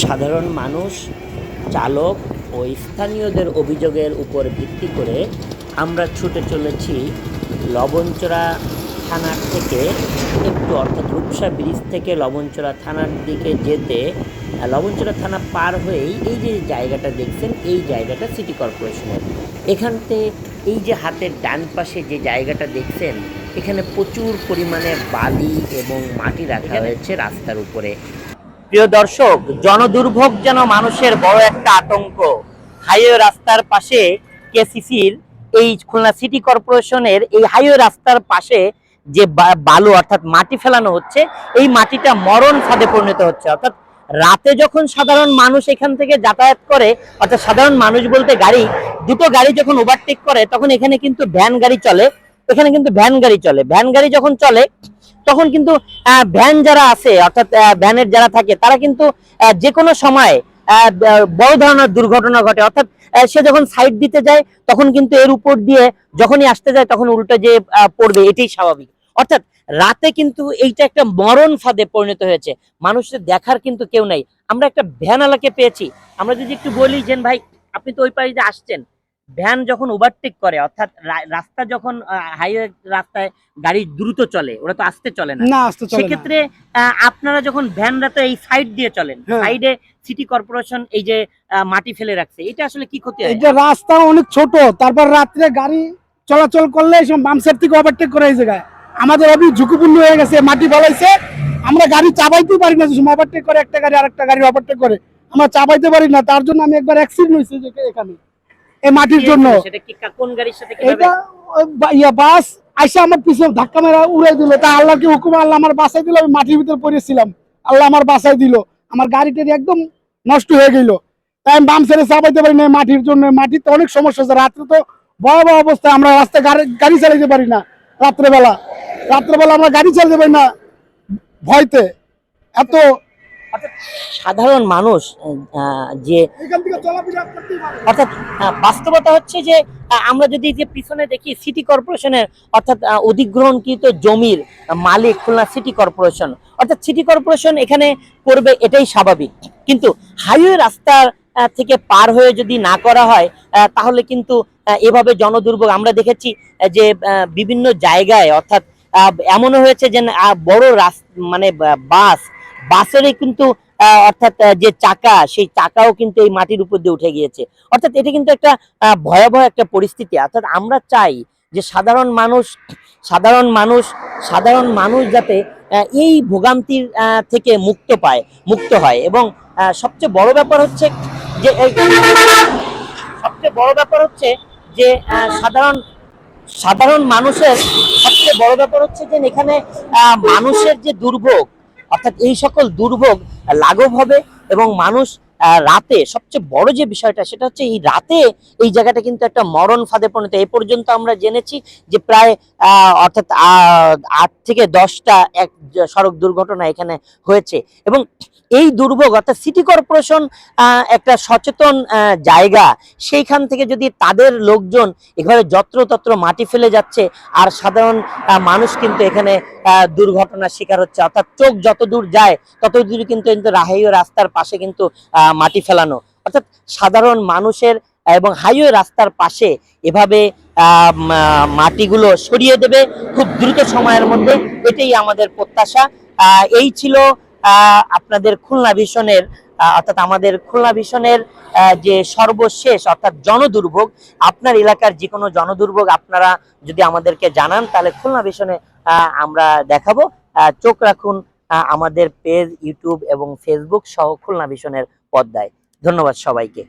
সাধারণ মানুষ চালক ও স্থানীয়দের অভিযোগের উপর ভিত্তি করে আমরা ছুটে চলেছি লবণচড়া থানার থেকে। একটু অর্থাৎ রূপসা ব্রিজ থেকে লবণচড়া থানার দিকে যেতে লবণচড়া থানা পার হয়েই এই যে জায়গাটা দেখছেন এই জায়গাটা সিটি কর্পোরেশনের। এখানতে এই যে হাতের ডান পাশে যে জায়গাটা দেখছেন এখানে প্রচুর পরিমাণে বালি এবং মাটি রাখা হয়েছে রাস্তার উপরে। প্রিয় দর্শক, জনদুর্ভোগ যেন মানুষের বড় একটা আতঙ্ক। হাইওয়ে রাস্তার পাশে কেসিসির এই খুলনা সিটি কর্পোরেশনের এই হাইওয়ে রাস্তার পাশে যে বালু অর্থাৎ মাটি ফেলানো হচ্ছে, এই মাটিটা মরণ ফাঁদে পরিণত হচ্ছে। অর্থাৎ রাতে যখন সাধারণ মানুষ এখান থেকে যাতায়াত করে, অর্থাৎ সাধারণ মানুষ বলতে গাড়ি, দুটো গাড়ি যখন ওভারটেক করে, তখন এখানে কিন্তু ভ্যান গাড়ি চলে, এখানে কিন্তু ভ্যান গাড়ি চলে। ভ্যান গাড়ি যখন চলে তখন কিন্তু ভ্যান যারা আছে, অর্থাৎ ভ্যানের যারা থাকে, তারা কিন্তু যে কোনো সময় বড় ধরনের দুর্ঘটনা ঘটে। অর্থাৎ সে যখন সাইড দিতে যায়, তখন কিন্তু এর উপর দিয়ে যখনই আসতে যায়, তখন উল্টো যে পড়বে, এটাই স্বাভাবিক। অর্থাৎ, রাতে কিন্তু এইটা একটা মরণ ফাঁদে পরিণত হয়েছে। মানুষের দেখার কিন্তু কেউ নাই। আমরা একটা ভ্যান আলাকে পেয়েছি। আমরা যদি একটু বলি যে ভাই, আপনি তো ওই যে আসছেন। ভ্যান যখন ওভারটেক করে অর্থাৎ রাস্তা যখন হাইওয়ে রাস্তায় গাড়ি দ্রুত চলে ওরা তো আসতে চলে না। না আসতে চলে সেক্ষেত্রে আপনারা যখন ভ্যান রাতে এই সাইড দিয়ে চলেন। সাইডে সিটি কর্পোরেশন এই যে মাটি ফেলে রাখছে এটা আসলে কি ক্ষতি হয়? এটা রাস্তা অনেক ছোট তারপর রাত্রে গাড়ি চলাচল করলে সব বাম সাইড থেকে ওভারটেক করে এই জায়গায়। আমাদের অনেক ঝুঁকিপূর্ণ হয়ে গেছে মাটি ফলাইছে আমরা গাড়ি চাবাইতেই পারি না সময় ওভারটেক করে একটা গাড়ি আরেকটা গাড়ি ওভারটেক করে আমরা চাবাইতে পারি না তার জন্য আমি একবার অ্যাক্সিডেন্ট হয়েছে এখানে। এই মাটির জন্য। এটা ইয়া বাস আইসা আমার পিছনে ধাক্কা মেরা উড়াই দিল। তা আল্লাহকে হুকুম? আল্লাহ আমার বাসায় দিল আমি মাটির ভিতরে পড়েছিলাম। আল্লাহ আমার বাসায় দিল। আমার গাড়িটা একদম নষ্ট হয়ে গেল। তাই আমি বাম ছেড়ে চাপাইতে পারি না মাটির জন্য। মাটিতে অনেক সমস্যা আছে রাত্রে তো ভয়াবহ অবস্থা আমরা রাস্তায় গাড়ি গাড়ি চালাইতে পারি না রাত্রেবেলা। রাত্রেবেলা আমরা গাড়ি চালাতে পারি না ভয়তে। এত সাধারণ মানুষ যে। অর্থাৎ বাস্তবতা হচ্ছে যে আমরা যদি যে পিছনে দেখি সিটি কর্পোরেশনের অর্থাৎ অধিগ্রহণকৃত জমির মালিক খুলনা সিটি কর্পোরেশন অর্থাৎ সিটি কর্পোরেশন এখানে করবে এটাই স্বাভাবিক কিন্তু হাইওয়ে রাস্তার থেকে পার হয়ে যদি না করা হয় তাহলে কিন্তু এভাবে জনদুর্ভোগ আমরা দেখেছি যে বিভিন্ন জায়গায় অর্থাৎ আহ, এমনও হয়েছে যে বড় রাস মানে বাস বাসেরই কিন্তু অর্থাৎ যে চাকা, সেই চাকাও কিন্তু এই মাটির উপর দিয়ে উঠে গিয়েছে। অর্থাৎ এটা কিন্তু একটা ভয়াবহ একটা পরিস্থিতি। অর্থাৎ আমরা চাই যে সাধারণ মানুষ সাধারণ মানুষ সাধারণ মানুষ যাতে এই ভোগান্তির থেকে মুক্ত পায়, মুক্ত হয়। এবং সবচেয়ে বড় ব্যাপার হচ্ছে যে সবচেয়ে বড় ব্যাপার হচ্ছে যে সাধারণ সাধারণ মানুষের সবচেয়ে বড় ব্যাপার হচ্ছে যে এখানে মানুষের যে দুর্ভোগ অর্থাৎ এই সকল দুর্ভোগ লাঘব হবে এবং মানুষ রাতে সবচেয়ে বড় যে বিষয়টা সেটা হচ্ছে এই রাতে এই জায়গাটা কিন্তু একটা মরণ ফাঁদে পরিণত। এ পর্যন্ত আমরা জেনেছি যে প্রায় অর্থাৎ আট থেকে দশটা এক সড়ক দুর্ঘটনা এখানে হয়েছে। এবং এই দুর্ভোগ অর্থাৎ সিটি কর্পোরেশন একটা সচেতন জায়গা সেইখান থেকে যদি তাদের লোকজন এখানে যত্রতত্র মাটি ফেলে যাচ্ছে আর সাধারণ মানুষ কিন্তু এখানে দুর্ঘটনার শিকার হচ্ছে। অর্থাৎ চোখ যত দূর যায় তত দূর কিন্তু হাইওয়ে রাস্তার পাশে কিন্তু আহ, মাটি ফেলানো। অর্থাৎ সাধারণ মানুষের এবং হাইওয়ে রাস্তার পাশে এভাবে মাটিগুলো সরিয়ে দেবে খুব দ্রুত সময়ের মধ্যে। এটাই আমাদের প্রত্যাশা। এই ছিল আপনাদের খুলনা আহ, অর্থাৎ আমাদের খুলনা আহ, যে সর্বশেষ অর্থাৎ জনদুর্ভোগ। আপনার এলাকার যে কোনো জনদুর্ভোগ আপনারা যদি আমাদেরকে জানান তাহলে খুলনা আহ, আমরা দেখাবো। চোখ রাখুন আমাদের পেজ ইউটিউব এবং ফেসবুক সহ খুলনা ভিশনের পর্দায় ধন্যবাদ সবাইকে।